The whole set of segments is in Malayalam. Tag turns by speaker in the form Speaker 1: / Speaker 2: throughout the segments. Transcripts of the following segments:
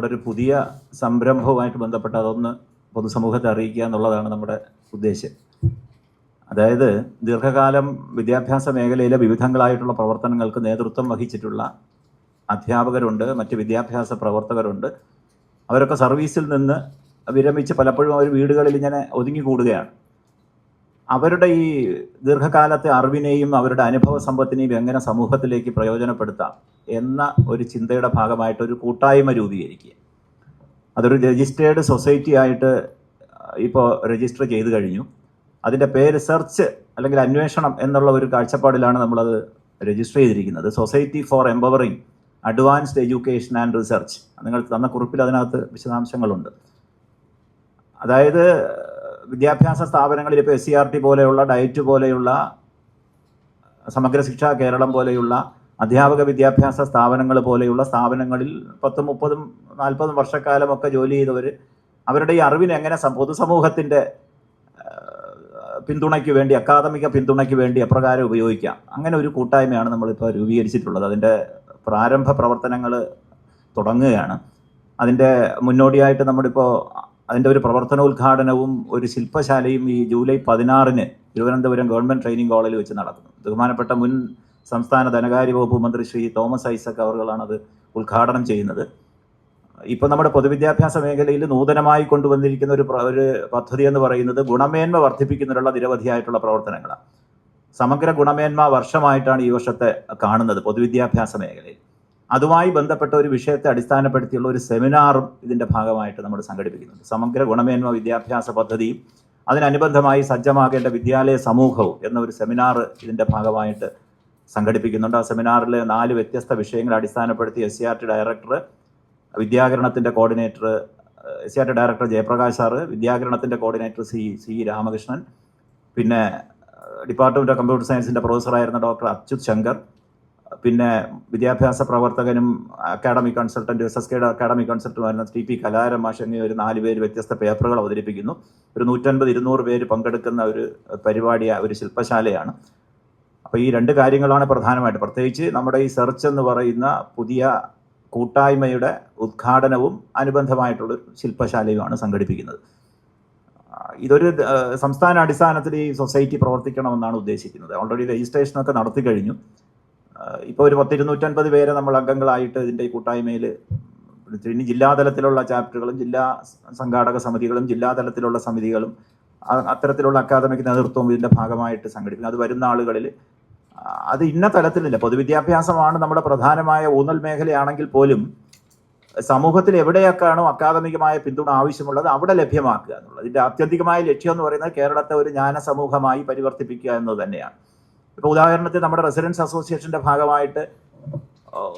Speaker 1: നമ്മുടെ ഒരു പുതിയ സംരംഭവുമായിട്ട് ബന്ധപ്പെട്ട് അതൊന്ന് പൊതുസമൂഹത്തെ അറിയിക്കുക എന്നുള്ളതാണ് നമ്മുടെ ഉദ്ദേശം അതായത് ദീർഘകാലം വിദ്യാഭ്യാസ മേഖലയിലെ വിവിധങ്ങളായിട്ടുള്ള പ്രവർത്തനങ്ങൾക്ക് നേതൃത്വം വഹിച്ചിട്ടുള്ള അധ്യാപകരുണ്ട് മറ്റ് വിദ്യാഭ്യാസ പ്രവർത്തകരുണ്ട്. അവരൊക്കെ സർവീസിൽ നിന്ന് വിരമിച്ച് പലപ്പോഴും അവർ വീടുകളിൽ ഇങ്ങനെ ഒതുങ്ങിക്കൂടുകയാണ് അവരുടെ ഈ ദീർഘകാലത്തെ അറിവിനെയും അവരുടെ അനുഭവ സമ്പത്തിനെയും എങ്ങനെ സമൂഹത്തിലേക്ക് പ്രയോജനപ്പെടുത്താം എന്ന ഒരു ചിന്തയുടെ ഭാഗമായിട്ട് ഒരു കൂട്ടായ്മ രൂപീകരിക്കുക. അതൊരു രജിസ്റ്റേർഡ് സൊസൈറ്റി ആയിട്ട് ഇപ്പോൾ രജിസ്റ്റർ ചെയ്തു കഴിഞ്ഞു. അതിന്റെ പേര് സെർച്ച് അല്ലെങ്കിൽ അന്വേഷണം എന്നുള്ള ഒരു കാഴ്ചപ്പാടിലാണ് നമ്മളത് രജിസ്റ്റർ ചെയ്തിരിക്കുന്നത്. Society for empowering advanced education and research. നിങ്ങൾ തന്ന കുറിപ്പിൽ അതിനകത്ത് വിശദാംശങ്ങളുണ്ട്. അതായത് വിദ്യാഭ്യാസ സ്ഥാപനങ്ങളിൽ ഇപ്പോൾ എസ് സി ആർ ടി പോലെയുള്ള ഡയറ്റ് പോലെയുള്ള സമഗ്ര ശിക്ഷ കേരളം പോലെയുള്ള അധ്യാപക വിദ്യാഭ്യാസ സ്ഥാപനങ്ങൾ പോലെയുള്ള സ്ഥാപനങ്ങളിൽ പത്തും മുപ്പതും നാൽപ്പതും വർഷക്കാലമൊക്കെ ജോലി ചെയ്തവർ അവരുടെ ഈ അറിവിനെ എങ്ങനെ പൊതുസമൂഹത്തിന്റെ പിന്തുണയ്ക്ക് വേണ്ടി അക്കാദമിക പിന്തുണയ്ക്ക് വേണ്ടി എപ്രകാരം ഉപയോഗിക്കാം. അങ്ങനെ ഒരു കൂട്ടായ്മയാണ് നമ്മളിപ്പോൾ രൂപീകരിച്ചിട്ടുള്ളത്. അതിന്റെ പ്രാരംഭ പ്രവർത്തനങ്ങൾ തുടങ്ങുകയാണ്. അതിന്റെ മുന്നോടിയായിട്ട് നമ്മളിപ്പോൾ അതിന്റെ ഒരു പ്രവർത്തനോദ്ഘാടനവും ഒരു ശില്പശാലയും ഈ ജൂലൈ പതിനാറിന് തിരുവനന്തപുരം ഗവൺമെന്റ് ട്രെയിനിങ് കോളേജിൽ വെച്ച് നടക്കുന്നു. ബഹുമാനപ്പെട്ട മുൻ സംസ്ഥാന ധനകാര്യ വകുപ്പ് മന്ത്രി ശ്രീ തോമസ് ഐസക് അവറുകളാണ് അത് ഉദ്ഘാടനം ചെയ്യുന്നത്. ഇപ്പോൾ നമ്മുടെ പൊതുവിദ്യാഭ്യാസ മേഖലയിൽ നൂതനമായി കൊണ്ടുവന്നിരിക്കുന്ന ഒരു ഒരു പദ്ധതി എന്ന് പറയുന്നത് ഗുണമേന്മ വർദ്ധിപ്പിക്കുന്നതിനുള്ള നിരവധിയായിട്ടുള്ള പ്രവർത്തനങ്ങളാണ്. സമഗ്ര ഗുണമേന്മ വർഷമായിട്ടാണ് ഈ വർഷത്തെ കാണുന്നത് പൊതുവിദ്യാഭ്യാസ മേഖലയിൽ. അതുമായി ബന്ധപ്പെട്ട ഒരു വിഷയത്തെ അടിസ്ഥാനപ്പെടുത്തിയുള്ള ഒരു സെമിനാറും ഇതിന്റെ ഭാഗമായിട്ട് നമ്മൾ സംഘടിപ്പിക്കുന്നുണ്ട്. സമഗ്ര ഗുണമേന്മ വിദ്യാഭ്യാസ പദ്ധതിയും അതിനനുബന്ധമായി സജ്ജമാകേണ്ട വിദ്യാലയ സമൂഹവും എന്ന ഒരു സെമിനാർ ഇതിന്റെ ഭാഗമായിട്ട് സംഘടിപ്പിക്കുന്നുണ്ട്. ആ സെമിനാറിൽ നാല് വ്യത്യസ്ത വിഷയങ്ങളെ അടിസ്ഥാനപ്പെടുത്തി S C R T director വിദ്യാകരണത്തിന്റെ coordinator S C R T director Jayaprakash sir വിദ്യാകരണത്തിന്റെ coordinator C C Ramakrishnan പിന്നെ ഡിപ്പാർട്ട്മെന്റ് ഓഫ് കമ്പ്യൂട്ടർ സയൻസിന്റെ പ്രൊഫസറായിരുന്ന ഡോക്ടർ അച്യുത് ശങ്കർ പിന്നെ വിദ്യാഭ്യാസ പ്രവർത്തകനും അക്കാഡമിക് കൺസൾട്ടന്റ് എസ് എസ് കെയുടെ അക്കാഡമിക് കൺസൾട്ടന്റുമായിരുന്ന ടി പി കലാരം മാഷ് എന്നീ ഒരു നാല് പേര് വ്യത്യസ്ത പേപ്പറുകൾ അവതരിപ്പിക്കുന്നു. ഒരു നൂറ്റൻപത് ഇരുന്നൂറ് പേര് പങ്കെടുക്കുന്ന ഒരു പരിപാടി ഒരു ശില്പശാലയാണ്. അപ്പോൾ ഈ രണ്ട് കാര്യങ്ങളാണ് പ്രധാനമായിട്ട്. പ്രത്യേകിച്ച് നമ്മുടെ ഈ സെർച്ച് എന്ന് പറയുന്ന പുതിയ കൂട്ടായ്മയുടെ ഉദ്ഘാടനവും അനുബന്ധമായിട്ടുള്ള ശില്പശാലയുമാണ് സംഘടിപ്പിക്കുന്നത്. ഇതൊരു സംസ്ഥാന അടിസ്ഥാനത്തിൽ ഈ സൊസൈറ്റി പ്രവർത്തിക്കണമെന്നാണ് ഉദ്ദേശിക്കുന്നത്. ഓൾറെഡി രജിസ്ട്രേഷനൊക്കെ നടത്തി കഴിഞ്ഞു. ഇപ്പോൾ ഒരു പത്തിരുന്നൂറ്റൻപത് പേരെ നമ്മൾ അംഗങ്ങളായിട്ട് ഇതിന്റെ ഈ കൂട്ടായ്മയിൽ ഇനി ജില്ലാതലത്തിലുള്ള ചാപ്റ്ററുകളും ജില്ലാ സംഘാടക സമിതികളും ജില്ലാതലത്തിലുള്ള സമിതികളും അത്തരത്തിലുള്ള അക്കാദമിക് നേതൃത്വവും ഇതിന്റെ ഭാഗമായിട്ട് സംഘടിപ്പിക്കും അത് വരുന്ന ആളുകളിൽ അത് ഇന്ന തലത്തിലില്ല. പൊതുവിദ്യാഭ്യാസമാണ് നമ്മുടെ പ്രധാനമായ ഊന്നൽ മേഖലയാണെങ്കിൽ പോലും സമൂഹത്തിൽ എവിടെയൊക്കെയാണോ അക്കാദമികമായ പിന്തുണ ആവശ്യമുള്ളത് അവിടെ ലഭ്യമാക്കുക എന്നുള്ളത്. ഇതിന്റെ ആത്യന്തികമായ ലക്ഷ്യം എന്ന് പറയുന്നത് കേരളത്തെ ഒരു ജ്ഞാന സമൂഹമായി പരിവർത്തിപ്പിക്കുക എന്നത് തന്നെയാണ്. ഇപ്പോൾ ഉദാഹരണത്തിന് നമ്മുടെ റെസിഡൻസ് അസോസിയേഷന്റെ ഭാഗമായിട്ട്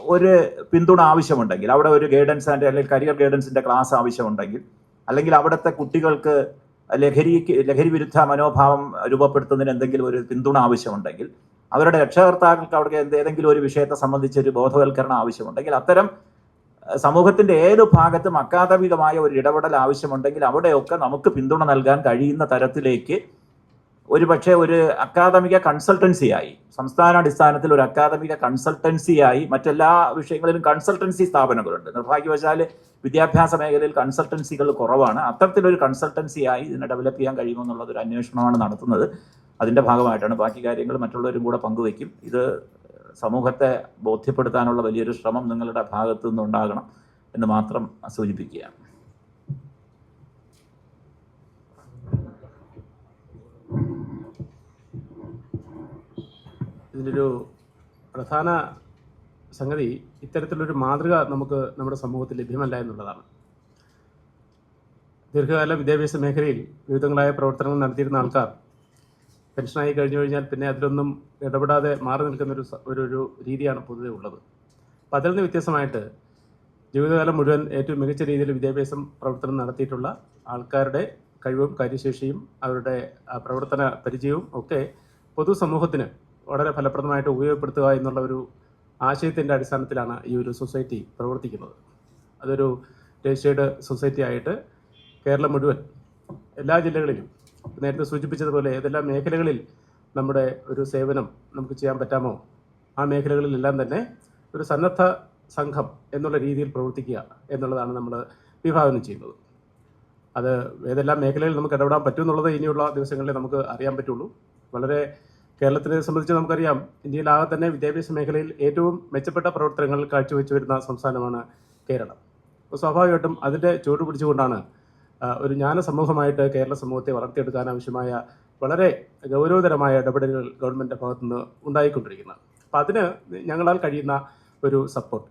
Speaker 1: ഒരു പിന്തുണ ആവശ്യമുണ്ടെങ്കിൽ അവിടെ ഒരു ഗൈഡൻസ് ആൻഡ് അല്ലെങ്കിൽ കരിയർ ഗൈഡൻസിന്റെ ക്ലാസ് ആവശ്യമുണ്ടെങ്കിൽ അല്ലെങ്കിൽ അവിടുത്തെ കുട്ടികൾക്ക് ലഹരിക്ക് ലഹരി വിരുദ്ധ മനോഭാവം രൂപപ്പെടുത്തുന്നതിന് എന്തെങ്കിലും ഒരു പിന്തുണ ആവശ്യമുണ്ടെങ്കിൽ അവരുടെ രക്ഷകർത്താക്കൾക്ക് അവിടെ ഏതെങ്കിലും ഒരു വിഷയത്തെ സംബന്ധിച്ച് ഒരു ബോധവൽക്കരണം ആവശ്യമുണ്ടെങ്കിൽ അത്തരം സമൂഹത്തിന്റെ ഏത് ഭാഗത്തും അക്കാദമികമായ ഒരു ഇടപെടൽ ആവശ്യമുണ്ടെങ്കിൽ അവിടെയൊക്കെ നമുക്ക് പിന്തുണ നൽകാൻ കഴിയുന്ന തരത്തിലേക്ക് ഒരു പക്ഷേ ഒരു അക്കാദമിക കൺസൾട്ടൻസിയായി സംസ്ഥാനാടിസ്ഥാനത്തിൽ ഒരു അക്കാദമിക കൺസൾട്ടൻസിയായി മറ്റെല്ലാ വിഷയങ്ങളിലും കൺസൾട്ടൻസി സ്ഥാപനങ്ങളുണ്ട്. നിർഭാഗ്യവശാൽ വിദ്യാഭ്യാസ മേഖലയിൽ കൺസൾട്ടൻസികൾ കുറവാണ്. അത്തരത്തിലൊരു കൺസൾട്ടൻസിയായി ഇതിനെ ഡെവലപ്പ് ചെയ്യാൻ കഴിയുമെന്നുള്ളതൊരു അന്വേഷണമാണ് നടത്തുന്നത്. അതിന്റെ ഭാഗമായിട്ടാണ് ബാക്കി കാര്യങ്ങൾ മറ്റുള്ളവരും കൂടെ പങ്കുവയ്ക്കും. ഇത് സമൂഹത്തെ ബോധ്യപ്പെടുത്താനുള്ള വലിയൊരു ശ്രമം നിങ്ങളുടെ ഭാഗത്തു നിന്നുണ്ടാകണം എന്ന് മാത്രം സൂചിപ്പിക്കുകയാണ്.
Speaker 2: ഇതിലൊരു പ്രധാന സംഗതി ഇത്തരത്തിലൊരു മാതൃക നമുക്ക് നമ്മുടെ സമൂഹത്തിൽ ലഭ്യമല്ല എന്നുള്ളതാണ്. ദീർഘകാല വിദ്യാഭ്യാസ മേഖലയിൽ വിവിധങ്ങളായ പ്രവർത്തനങ്ങൾ നടത്തിയിരുന്ന ആൾക്കാർ പെൻഷനായി കഴിഞ്ഞു കഴിഞ്ഞാൽ പിന്നെ അതിലൊന്നും ഇടപെടാതെ മാറി നിൽക്കുന്ന ഒരു ഒരു രീതിയാണ് പൊതുവെ ഉള്ളത്. അപ്പം അതിൽ നിന്ന് വ്യത്യസ്തമായിട്ട് ജീവിതകാലം മുഴുവൻ ഏറ്റവും മികച്ച രീതിയിൽ വിദ്യാഭ്യാസം പ്രവർത്തനം നടത്തിയിട്ടുള്ള ആൾക്കാരുടെ കഴിവും കാര്യശേഷിയും അവരുടെ പ്രവർത്തന പരിചയവും ഒക്കെ പൊതുസമൂഹത്തിന് വളരെ ഫലപ്രദമായിട്ട് ഉപയോഗപ്പെടുത്തുക എന്നുള്ള ഒരു ആശയത്തിന്റെ അടിസ്ഥാനത്തിലാണ് ഈ ഒരു സൊസൈറ്റി പ്രവർത്തിക്കുന്നത്. അതൊരു രജിസ്റ്റേർഡ് സൊസൈറ്റി ആയിട്ട് കേരളം മുഴുവൻ എല്ലാ ജില്ലകളിലും നേരത്തെ സൂചിപ്പിച്ചതുപോലെ ഏതെല്ലാം മേഖലകളിൽ നമ്മുടെ ഒരു സേവനം നമുക്ക് ചെയ്യാൻ പറ്റാമോ ആ മേഖലകളിലെല്ലാം തന്നെ ഒരു സന്നദ്ധ സംഘം എന്നുള്ള രീതിയിൽ പ്രവർത്തിക്കുക എന്നുള്ളതാണ് നമ്മൾ വിഭാവനം ചെയ്യുന്നത്. അത് ഏതെല്ലാം മേഖലയിൽ നമുക്ക് ഇടപെടാൻ പറ്റുമെന്നുള്ളത് ഇനിയുള്ള ദിവസങ്ങളിൽ നമുക്ക് അറിയാൻ പറ്റുള്ളൂ. വളരെ കേരളത്തിനെ സംബന്ധിച്ച് നമുക്കറിയാം ഇന്ത്യയിലാകെ തന്നെ വിദ്യാഭ്യാസ മേഖലയിൽ ഏറ്റവും മെച്ചപ്പെട്ട പ്രവർത്തനങ്ങൾ കാഴ്ചവെച്ചു വരുന്ന സംസ്ഥാനമാണ് കേരളം. അപ്പോൾ സ്വാഭാവികമായിട്ടും അതിന്റെ ചുവട് പിടിച്ചുകൊണ്ടാണ് ഒരു ജ്ഞാന സമൂഹമായിട്ട് കേരള സമൂഹത്തെ വളർത്തിയെടുക്കാൻ ആവശ്യമായ വളരെ ഗൗരവതരമായ ഇടപെടലുകൾ ഗവൺമെന്റ് ഭാഗത്തുനിന്ന് ഉണ്ടായിക്കൊണ്ടിരിക്കുന്നത്. അപ്പം അതിന് ഞങ്ങളാൽ കഴിയുന്ന ഒരു സപ്പോർട്ട്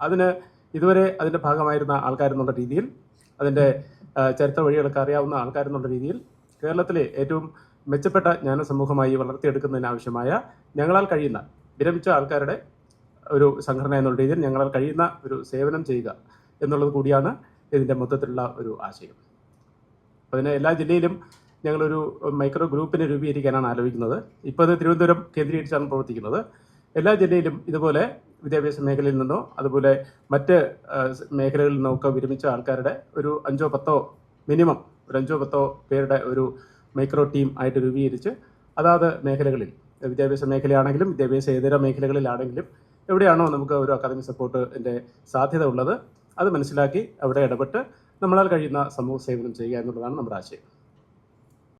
Speaker 2: അതിന് ഇതുവരെ അതിന്റെ ഭാഗമായിരുന്ന ആൾക്കാരെന്നുള്ള രീതിയിൽ അതിന്റെ ചരിത്ര വഴികളൊക്കെ അറിയാവുന്ന ആൾക്കാരെന്നുള്ള രീതിയിൽ കേരളത്തിലെ ഏറ്റവും മെച്ചപ്പെട്ട ജ്ഞാന സമൂഹമായി വളർത്തിയെടുക്കുന്നതിനാവശ്യമായ ഞങ്ങളാൽ കഴിയുന്ന വിരമിച്ച ആൾക്കാരുടെ ഒരു സംഘടന എന്നുള്ള രീതിയിൽ ഞങ്ങളാൽ കഴിയുന്ന ഒരു സേവനം ചെയ്യുക എന്നുള്ളത് കൂടിയാണ് ഇതിന്റെ മൊത്തത്തിലുള്ള ഒരു ആശയം. അതിന് എല്ലാ ജില്ലയിലും ഞങ്ങളൊരു മൈക്രോ ഗ്രൂപ്പിനെ രൂപീകരിക്കാനാണ് ആലോചിക്കുന്നത്. ഇപ്പോൾ അത് തിരുവനന്തപുരം കേന്ദ്രീകരിച്ചാണ് പ്രവർത്തിക്കുന്നത്. എല്ലാ ജില്ലയിലും ഇതുപോലെ വിദ്യാഭ്യാസ മേഖലയിൽ നിന്നോ അതുപോലെ മറ്റ് മേഖലകളിൽ നിന്നോ ഒക്കെ വിരമിച്ച ആൾക്കാരുടെ ഒരു അഞ്ചോ പത്തോ മിനിമം ഒരു അഞ്ചോ പത്തോ പേരുടെ ഒരു മൈക്രോ ടീം ആയിട്ട് രൂപീകരിച്ച് അതാത് മേഖലകളിൽ വിദ്യാഭ്യാസ മേഖലയാണെങ്കിലും വിദ്യാഭ്യാസ ഇതര മേഖലകളിലാണെങ്കിലും എവിടെയാണോ നമുക്ക് ഒരു അക്കാദമിക് സപ്പോർട്ടിന്റെ സാധ്യത ഉള്ളത് അത് മനസ്സിലാക്കി അവിടെ ഇടപെട്ട് നമ്മളാൽ കഴിയുന്ന സമൂഹ സേവനം ചെയ്യുക എന്നുള്ളതാണ് നമ്മുടെ ആശയം.